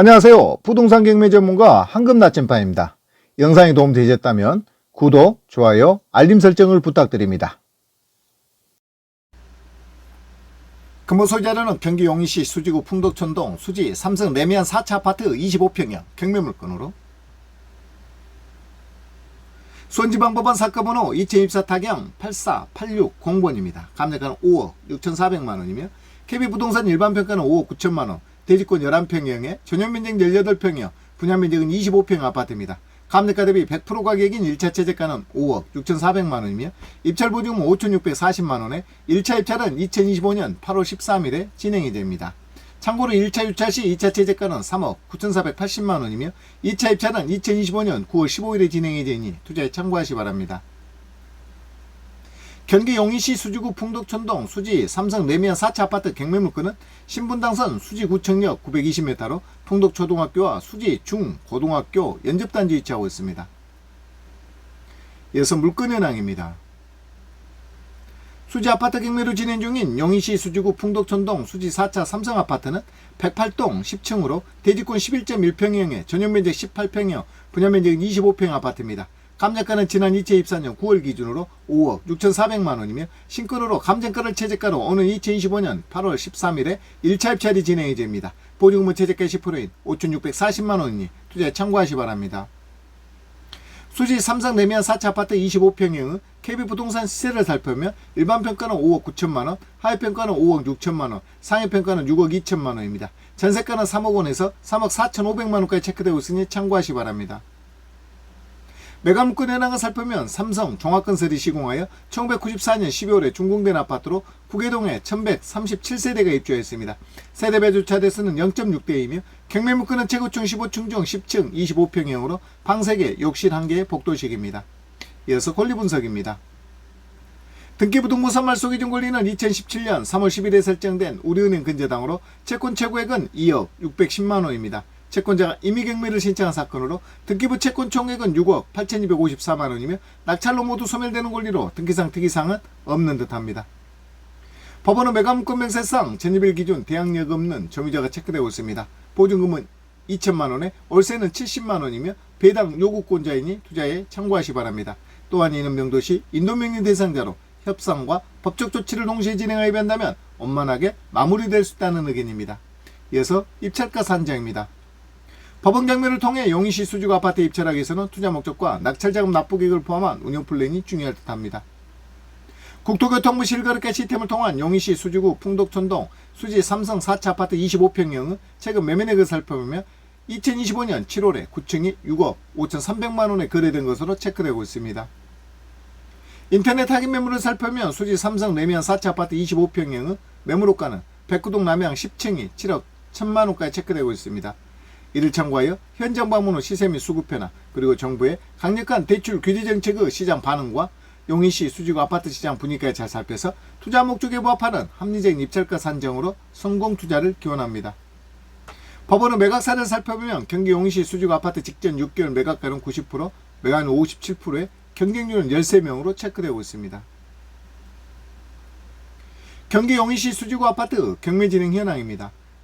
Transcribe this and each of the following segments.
안녕하세요. 부동산 경매 전문가 황금 나침반입니다. 영상이 도움되셨다면 구독, 좋아요, 알림 설정을 부탁드립니다. 근무 소재로는 경기 용인시 수지구 풍덕천동 수지 삼성 레미안 4차 아파트 25평형 경매 물건으로 수원지방법원 사건번호 2024 타경 8486공번입니다. 감정가는 5억 6,400만원이며 KB부동산 일반평가는 5억 9천만원, 대지권 11평형에 전용면적 18평형, 분양면적은 25평 아파트입니다. 감정가 대비 100% 가격인 1차 최저가는 5억 6,400만원이며 입찰 보증은 5,640만원에 1차 입찰은 2025년 8월 13일에 진행이 됩니다. 참고로 1차 유찰 시 2차 최저가는 3억 9,480만원이며 2차 입찰은 2025년 9월 15일에 진행이 되니 투자에 참고하시 기 바랍니다. 경기 용인시 수지구 풍덕천동 수지 삼성 레미안 4차 아파트 경매물건은 신분당선 수지구청역 920m로 풍덕초등학교와 수지 중고등학교 연접단지 위치하고 있습니다. 이어서 물건 현황입니다. 수지 아파트 경매로 진행 중인 용인시 수지구 풍덕천동 수지 4차 삼성 아파트는 108동 10층으로 대지권 11.1평형에 전용면적 18평형, 분양면적은 25평 아파트입니다. 감정가는 지난 2024년 9월 기준으로 5억 6,400만 원이며 신건으로 감정가를 최저가로 오는 2025년 8월 13일에 1차 입찰이 진행이 됩니다. 보증금은 최저가 10%인 5,640만 원이니 투자에 참고하시 기 바랍니다. 수지 삼성 레미안 4차 아파트 25평형은 KB부동산 시세를 살펴보면 일반 평가는 5억 9천만 원, 하위 평가는 5억 6천만 원, 상위 평가는 6억 2천만 원입니다. 전세가는 3억 원에서 3억 4천 5백만 원까지 체크되고 있으니 참고하시 기 바랍니다. 매각물건 현황을 살펴보면 삼성 종합건설이 시공하여 1994년 12월에 준공된 아파트로 구계동에 1137세대가 입주했습니다. 세대별 주차 대수는 0.6대이며 경매물건은 최고층 15층 중 10층 25평형으로 방 3개, 욕실 1개, 복도식입니다. 이어서 권리 분석입니다. 등기부등본 말 소기준 권리는 2017년 3월 10일에 설정된 우리은행 근저당으로 채권 최고액은 2억 610만 원입니다. 채권자가 임의경매를 신청한 사건으로 등기부 채권 총액은 6억 8,254만 원이며 낙찰로 모두 소멸되는 권리로 등기상 특이사항은 없는 듯합니다. 법원은 매각물건 명세상 전입일 기준 대항력 없는 점유자가 체크되고 있습니다. 보증금은 2천만 원에 월세는 70만 원이며 배당 요구권자이니 투자에 참고하시 기 바랍니다. 또한 이는 명도시 인도명령 대상자로 협상과 법적 조치를 동시에 진행하여 한다면 원만하게 마무리될 수 있다는 의견입니다. 이어서 입찰가 산정입니다. 법원 경매를 통해 용인시 수지구 아파트 입찰하기 위해서는 투자 목적과 낙찰자금 납부 계획을 포함한 운영 플랜이 중요할 듯합니다. 국토교통부 실거래가 시스템을 통한 용인시 수지구 풍덕천동 수지 삼성 4차 아파트 25평형은 최근 매매액을 살펴보면 2025년 7월에 9층이 6억 5,300만 원에 거래된 것으로 체크되고 있습니다. 인터넷 확인 매물을 살펴보면 수지 삼성 레미안 4차 아파트 25평형은 매물호가는 백구동 남양 10층이 7억 1천만 원까지 체크되고 있습니다. 이를 참고하여 현장 방문 후 시세 및 수급 변화 그리고 정부의 강력한 대출 규제 정책의 시장 반응과 용인시 수지구 아파트 시장 분위기에 잘 살펴서 투자 목적에 부합하는 합리적인 입찰가 산정으로 성공 투자를 기원합니다. 법원은 매각사를 살펴보면 경기 용인시 수지구 아파트 직전 6개월 매각가는 90%, 매각은 57%에 경쟁률은 13명으로 체크되고 있습니다. 경기 용인시 수지구 아파트 경매 진행 현황입니다.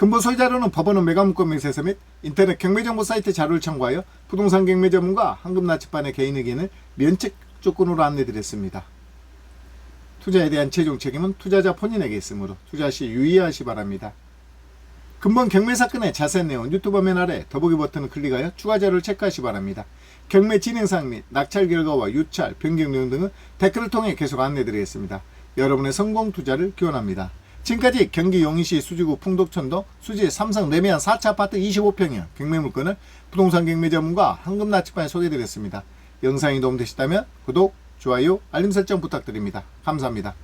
근본 소유자료는 법원은 매각문건 명세서 및 인터넷 경매정보 사이트 자료를 참고하여 부동산 경매 전문가 황금나치반의 개인 의견을 면책 조건으로 안내드렸습니다. 투자에 대한 최종 책임은 투자자 본인에게 있으므로 투자 시 유의하시 바랍니다. 근본 경매 사건의 자세한 내용은 유튜브 화면 아래 더보기 버튼을 클릭하여 추가 자료를 체크하시 바랍니다. 경매 진행상 및 낙찰 결과와 유찰, 변경 내용 등은 댓글을 통해 계속 안내드리겠습니다. 여러분의 성공 투자를 기원합니다. 지금까지 경기 용인시 수지구 풍덕천동 수지 삼성 레미안 4차 아파트 25평형 경매물건을 부동산 경매 전문가 황금나치반에 소개해드렸습니다. 영상이 도움되셨다면 구독, 좋아요, 알림 설정 부탁드립니다. 감사합니다.